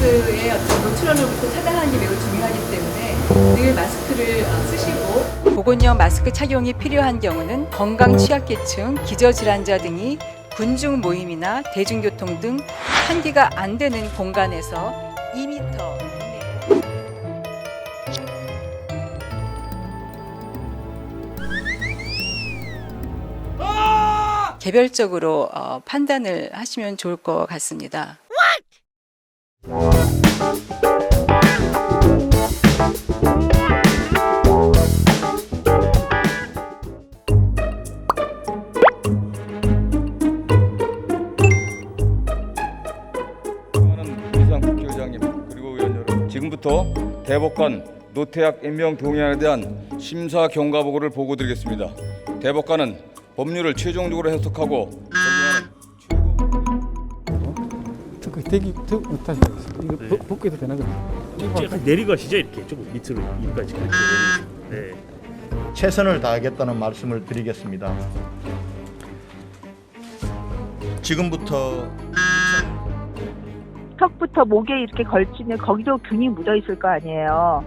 바이러스의 어떤 노출원으로부터 차단하는 게 매우 중요하기 때문에 늘 마스크를 어, 쓰시고 보건용 마스크 착용이 필요한 경우는 건강 취약계층, 기저질환자 등이 군중 모임이나 대중교통 등 환기가 안 되는 공간에서 2m 이내 개별적으로 어, 판단을 하시면 좋을 것 같습니다. 지금부터 대법관 노태학 임명 동의안에 대한 심사 경과 보고를 보고 드리겠습니다. 대법관은 법률을 최종적으로 해석하고 대기 더 못하시고 이거 네. 복- 복귀도 되나 그럼? 약간 내리가시죠 이렇게 조금 밑으로 입까지 그렇게 내리시죠. 네. 최선을 다하겠다는 말씀을 드리겠습니다. 지금부터 턱부터 목에 이렇게 걸치는 거기도 균이 묻어 있을 거 아니에요.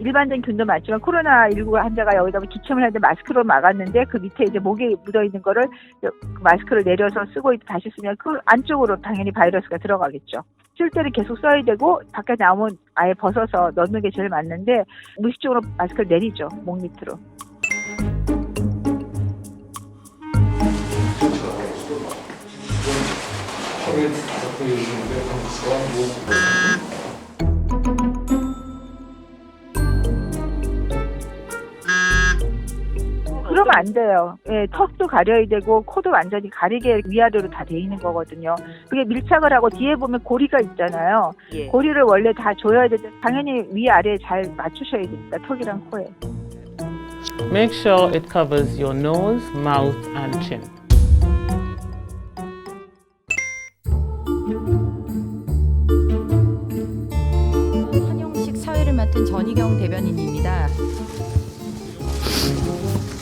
일반적인 균도 많지만 코로나19 환자가 여기다 기침을 하는데 마스크로 막았는데 그 밑에 이제 목에 묻어 있는 거를 그 마스크를 내려서 쓰고 다시 쓰면 그 안쪽으로 당연히 바이러스가 들어가겠죠. 쓸 때는 계속 써야 되고 밖에 나오면 아예 벗어서 넣는 게 제일 맞는데 무의식적으로 마스크를 내리죠 목 밑으로. 그 러면 안 돼요. 예, 턱도 가려야 되고 코도 완전히 가리게 위아래로 다 돼 있는 거거든요. 그게 밀착을 하고 뒤에 보면 고리가 있잖아요. 고리를 원래 다 조여야 되는데 당연히 위아래 잘 맞추셔야 됩니다. 턱이랑 코에. Make sure it covers your nose, mouth, and chin. 한영식 사회를 맡은 전희경 대변인입니다.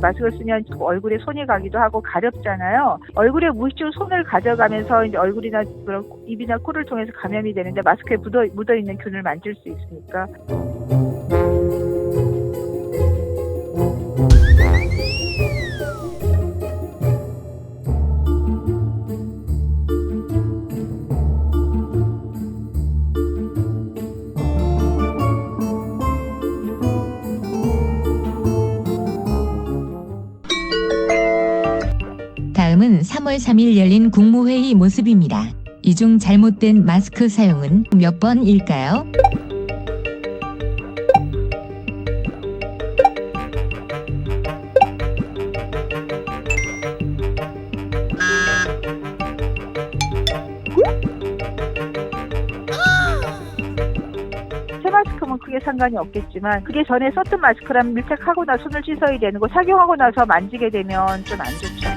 마스크를 쓰면 얼굴에 손이 가기도 하고 가렵잖아요. 얼굴에 무의식적으로 손을 가져가면서 이제 얼굴이나 그런 입이나 코를 통해서 감염이 되는데 마스크에 묻어, 묻어 있는 균을 만질 수 있으니까. 3월 3일 열린 국무회의 모습입니다. 이 중 잘못된 마스크 사용은 몇 번일까요? 크게 상관이 없겠지만 그게 전에 썼던 마스크라면 밀착하고 나 손을 씻어야 되는 거 착용하고 나서 만지게 되면 좀 안 좋죠.